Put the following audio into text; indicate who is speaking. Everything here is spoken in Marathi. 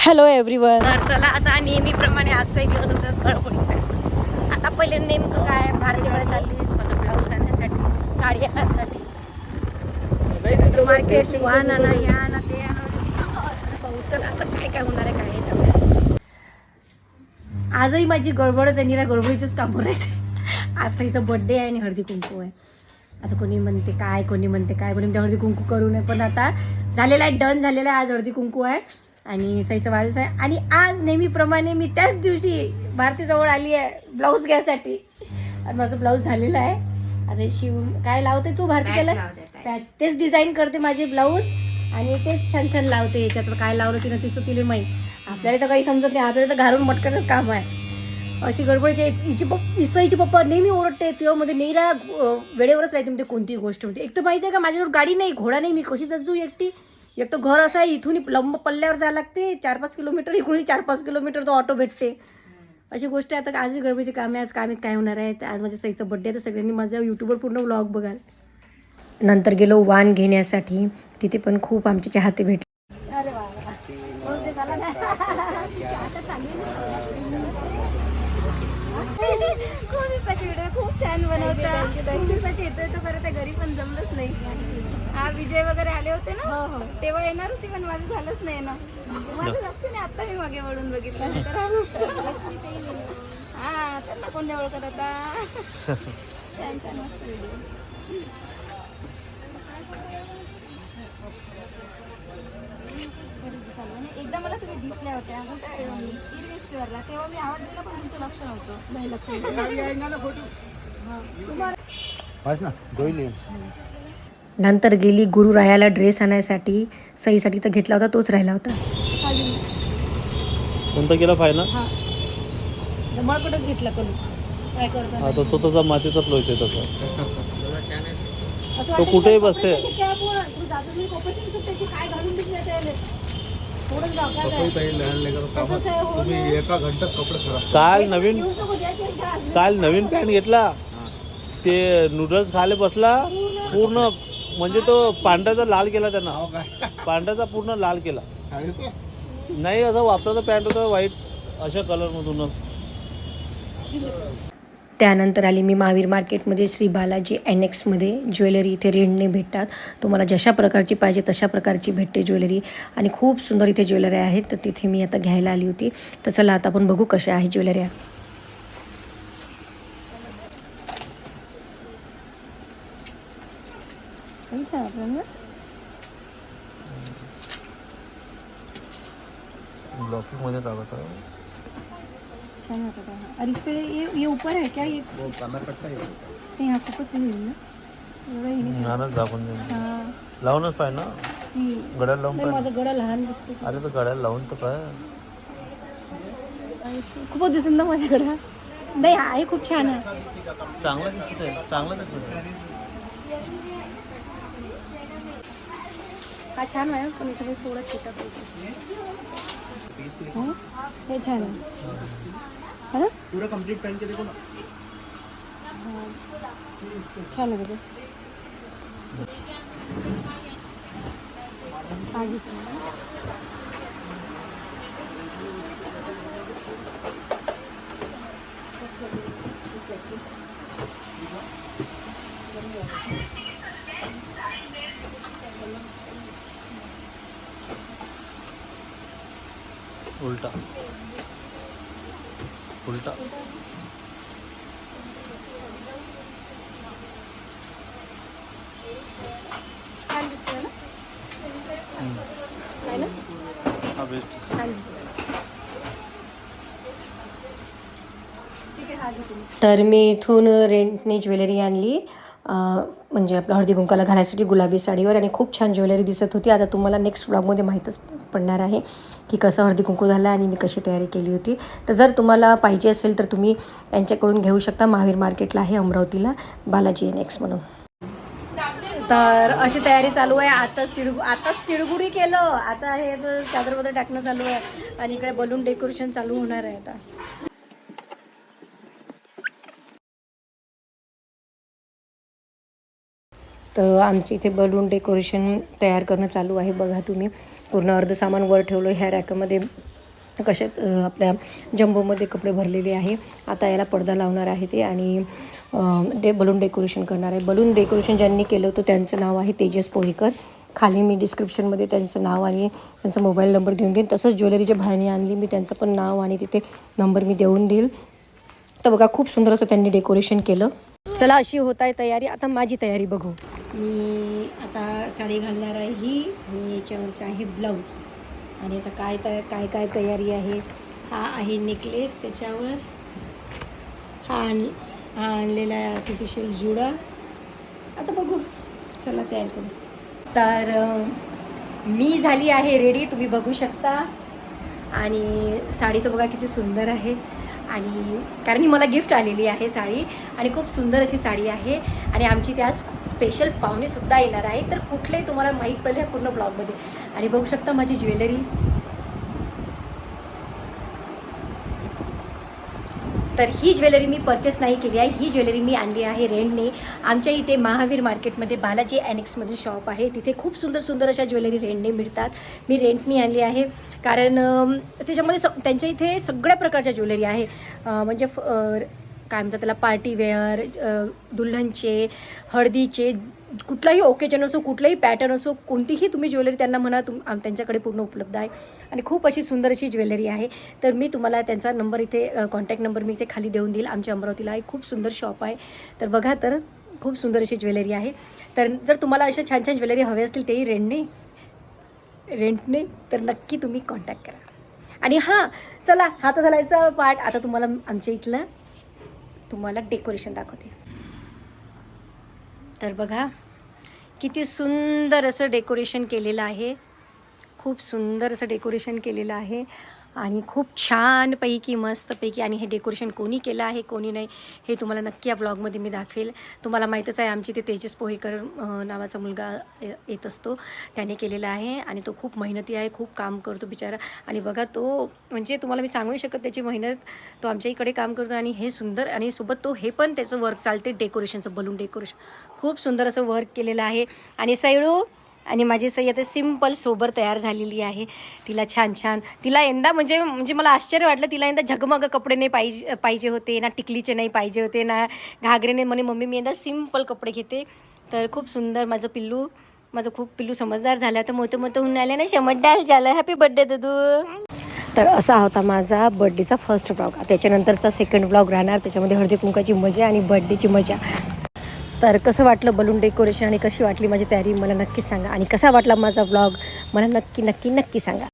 Speaker 1: हॅलो एव्हरीवन
Speaker 2: तर चला आता नेहमीप्रमाणे आजचा एक दिवस असल्यास गडबडीचा आहे. आता पहिले नेमकं काय भारतीकडे चालली माझं ब्लाऊज आणण्यासाठी साडी आणण्यासाठी. नंतर मार्केट वाहन आणा या आणा ते आणा चला आता काय काय होणार आहे काय सगळं आजही माझी गडबडच आहे निरा गडबडीचंच काम करायचं आज हिचा बड्डे आहे आणि हळदी कुंकू आहे. आता कोणी म्हणते काय कोणी म्हणते काय कोणी म्हणते हळदी कुंकू करू नये. पण आता झालेला आहे डन झालेला आहे आज हळदी कुंकू आहे. आणि साईचा वाढदिवस आहे. आणि आज नेहमीप्रमाणे मी त्याच दिवशी भारतीजवळ आली आहे ब्लाऊज घ्यायसाठी. आणि माझं ब्लाऊज झालेलं आहे. आता हे शिव काय लावते तू भारती केलं पॅच तेच डिझाईन करते माझे ब्लाऊज. आणि तेच छान छान लावते. याच्यात काय लावलं तिनं तिचं तिला माहीत. आपल्याला तर काही समजत नाही. आपल्याला तर घालून मटकाचंच काम आहे. अशी गडबडची. हिची पप्पा इसाईची पप्पा नेहमी ओरडते. तुझ्या मध्ये नेहरा वेळेवरच राहते. म्हणते कोणतीही गोष्ट म्हणते एक तर माहिती आहे का माझ्याजवळ गाडी नाही घोडा नाही. मी कशी जाऊ एकटी? एक तर घर असं आहे इथून लंब पल्ल्यावर जायला लागते चार पाच किलोमीटर इकडून चार पाच किलोमीटर तो ऑटो भेटते. अशी गोष्ट आहे आता आज गडबडीची कामे आज कामीत काय होणार आहे? तर आज माझ्या सईचा बड्डे आहे तर सगळ्यांनी माझ्या यूट्यूबवर पूर्ण व्लॉग बघाल. नंतर गेलो वाण घेण्यासाठी तिथे पण खूप आमचे चाहते भेटले
Speaker 1: खूप छान बनवता. खूप दिवसाची येतोय तो खरं त्या घरी पण जमलंच नाही. हा विजय वगैरे आले होते ना?
Speaker 2: हो,
Speaker 1: तेव्हा येणार होती पण माझं झालंच नाही ना. माझं लक्ष नाही आता मी मागे वळून बघितलं. नाही तर आलं. हा त्यांना कोण नाही ओळखत आता. छान छान मस्त व्हिडिओ एकदा मला तुम्ही दिसल्या होत्या. कुठे तेव्हा मी आवाज दिला पण तुमचं लक्ष नव्हतं. नाही लक्ष
Speaker 3: ना दोईले
Speaker 2: नंतर गेली गुरु रायाला ड्रेस आणायसाठी सईसाठी तर घेतला होता तोच राहिला होता.
Speaker 3: कोणता केला फायनल?
Speaker 2: जमळकडच घेतला करून काय करतो
Speaker 3: आता तो तसा मातीचाच लोक आहे तसा. तो कुठेही बसते.
Speaker 2: हो
Speaker 3: काल नवीन. काल नवीन पॅन्ट घेतला. ते नूडल्स खाले बसला. पूर्ण म्हणजे तो पांढऱ्याचा लाल केला त्यांना. पांढऱ्याचा पूर्ण लाल केला. नाही असं वापराचा पॅन्ट होता व्हाईट अशा कलरमधूनच
Speaker 2: त्यानंतर आली मी महावीर मार्केटमध्ये श्री बालाजी एनेक्समध्ये ज्वेलरी. इथे रेंटने भेटतात. तुम्हाला जशा प्रकारची पाहिजे तशा प्रकारची भेटते ज्वेलरी. आणि खूप सुंदर इथे ज्वेलरी आहेत. तर तिथे मी आता घ्यायला आली होती. तर चला आता आपण बघू कशा आहे ज्वेलरी
Speaker 3: ब्लॉकिंगमध्ये टाकत
Speaker 2: छान आहे और इस पे ये ये ऊपर है क्या ये
Speaker 4: वो कमर कट्टा ही होता
Speaker 2: ते यहाँ खूपच हे होईल ना एवढं हे नाही.
Speaker 3: नानच दाखवून देईन
Speaker 2: हा,
Speaker 3: लावूनच पाहिजे ना
Speaker 2: ती-
Speaker 3: गड्याला लावून
Speaker 2: नाही, माझं गळा लहान दिसते
Speaker 3: अरे तर गड्याला लावून तर काय
Speaker 2: खूपच दिसत ना माझ्या गळा नाही आहे खूप छान आहे
Speaker 3: चांगलं दिसत आहे चांगलं दिसत आहे
Speaker 2: हा छान आहे पण याच्यामध्ये थोडा छोटा पाहिजे हं? हे छान आहे. है?
Speaker 4: पूरा कंप्लीट पहन के देखो ना
Speaker 2: छान आहे बघा.
Speaker 3: उलटा. उलटा. हा बेस्ट
Speaker 2: हा. तर मी इथून रेंटने ज्वेलरी आणली. अं, म्हणजे आपलं हळदी कुंकाला घालायसाठी गुलाबी साडीवर आणि खूप छान ज्वेलरी दिसत होती. आता तुम्हाला नेक्स्ट व्लॉगमध्ये माहीतच पडणार आहे की कसं हळदी कुंकू झालं आणि मी कशी तयारी केली होती. तर जर तुम्हाला पाहिजे असेल तर तुम्ही यांच्याकडून घेऊ शकता. महावीर मार्केटला आहे अमरावतीला. बालाजी एन एक्स म्हणून. तर अशी तयारी चालू आहे. आताच तिळगु आताच तिळगुडी केलं. आता हे तर चादरमध्ये टाकणं चालू आहे. आणि इकडे बलून डेकोरेशन चालू होणार आहे आता. तर आमच्या इथे बलून डेकोरेशन तयार करणं चालू आहे. बघा तुम्ही पूर्ण अर्ध सामान वर ठेवलं ह्या रॅकमध्ये कशात आपल्या जम्बोमध्ये कपडे भरलेले आहे. आता याला पडदा लावणार आहे ते आणि डे बलून डेकोरेशन करणार आहे. बलून डेकोरेशन ज्यांनी केलं होतं त्यांचं नाव आहे तेजस पोहेकर. खाली मी डिस्क्रिप्शनमध्ये त्यांचं नाव आणि त्यांचा मोबाईल नंबर देऊन देईन. तसंच ज्वेलरीच्या भाईने आणली मी त्यांचं पण नाव आणि तिथे नंबर मी देऊन देईल. तर बघा खूप सुंदर असं त्यांनी डेकोरेशन केलं. चला अशी होत आहे तयारी. आता माझी तयारी बघू. मी आता साडी घालणार आहे ही आणि याच्यावरचं आहे ब्लाऊज. आणि आता काय तर काय काय तयारी आहे? हा आहे नेकलेस त्याच्यावर. हा आण हा आणलेला आहे आर्टिफिशियल जुडा. आता बघू चला तयार करू. तर मी झाली आहे रेडी तुम्ही बघू शकता. आणि साडी तर बघा किती सुंदर आहे. आणि कारण ही मला गिफ्ट आलेली आहे साडी. आणि खूप सुंदर अशी साडी आहे. आणि आमची त्यास स्पेशल पाहुणेसुद्धा येणार आहे. तर कुठले तुम्हाला माहीत पडले ह्या पूर्ण ब्लॉगमध्ये आणि बघू शकता माझी ज्वेलरी. तर ही ज्वेलरी मी परचेस नाही केली आहे. ही ज्वेलरी मी आणली आहे रेंटने. आमच्या इथे महावीर मार्केटमध्ये बालाजी अॅनेक्समध्ये शॉप आहे. तिथे खूप सुंदर सुंदर अशा ज्वेलरी रेंटने मिळतात. मी रेंटने आणली आहे. कारण त्याच्यामध्ये स त्यांच्या इथे सगळ्या प्रकारच्या ज्वेलरी आहे. म्हणजे फ- काय म्हणतात त्याला पार्टी वेअर दुल्हनचे हळदीचे कुठलाही ओकेजन असो कुठलाही पॅटर्न असो कोणतीही तुम्ही ज्वेलरी त्यांना म्हणा तुम त्यांच्याकडे पूर्ण उपलब्ध आहे. आणि खूप अशी सुंदर अशी ज्वेलरी आहे. तर मी तुम्हाला त्यांचा नंबर इथे कॉन्टॅक्ट नंबर मी इथे खाली देऊन देईल. आमच्या अमरावतीला एक खूप सुंदर शॉप आहे. तर बघा तर खूप सुंदर अशी ज्वेलरी आहे. तर जर तुम्हाला अशा छान छान ज्वेलरी हवे असतील तेही रेंटने रेंटने तर नक्की तुम्ही कॉन्टॅक्ट करा. आणि हां चला हा तर झालायचा पार्ट आता तुम्हाला आमच्या इथलं तुम्हाला डेकोरेशन दाखवते. तर बघा किती सुंदर असं डेकोरेशन केलेलं आहे. खूप सुंदर असं डेकोरेशन केलेलं आहे. आणि खूप छानपैकी मस्तपैकी आणि हे डेकोरेशन कोणी केलं आहे कोणी नाही हे तुम्हाला नक्की या ब्लॉगमध्ये मी दाखवेल. तुम्हाला माहीतच आहे आमची ते तेजस पोहेकर नावाचा मुलगा येत असतो. त्याने केलेला आहे आणि तो खूप मेहनती आहे खूप काम करतो बिचारा. आणि बघा तो म्हणजे तुम्हाला मी सांगू शकत त्याची मेहनत तो आमच्या इकडे काम करतो आणि हे सुंदर आणि सोबत तो हे पण त्याचं वर्क चालते डेकोरेशनचं बलून डेकोरेशन खूप सुंदर असं वर्क केलेलं आहे. आणि सैळू आणि माझी सई आता सिंपल सोबर तयार झालेली आहे. तिला छान छान. तिला यंदा म्हणजे म्हणजे मला आश्चर्य वाटलं तिला यंदा झगमग कपडे नाही पाहिजे पाहिजे होते ना टिकलीचे नाही पाहिजे होते ना घागरेने म्हणे मम्मी मी यंदा सिंपल कपडे घेते. तर खूप सुंदर माझं पिल्लू माझं खूप पिल्लू समजदार झालं. तर मोठं मोठं होऊन आले ना समजदार झालं. हॅपी बड्डे दादू. तर असा होता माझा बड्डेचा फर्स्ट ब्लॉग त्याच्यानंतरचा सेकंड ब्लॉग राहणार. त्याच्यामध्ये हळदी कुंकाची मजा आणि बड्डेची मजा. तर कसं वाटलं बलून डेकोरेशन आणि कशी वाटली माझी तयारी? मला नक्की सांगा. आणि कसा वाटला माझा ब्लॉग मला नक्की नक्की नक्की सांगा.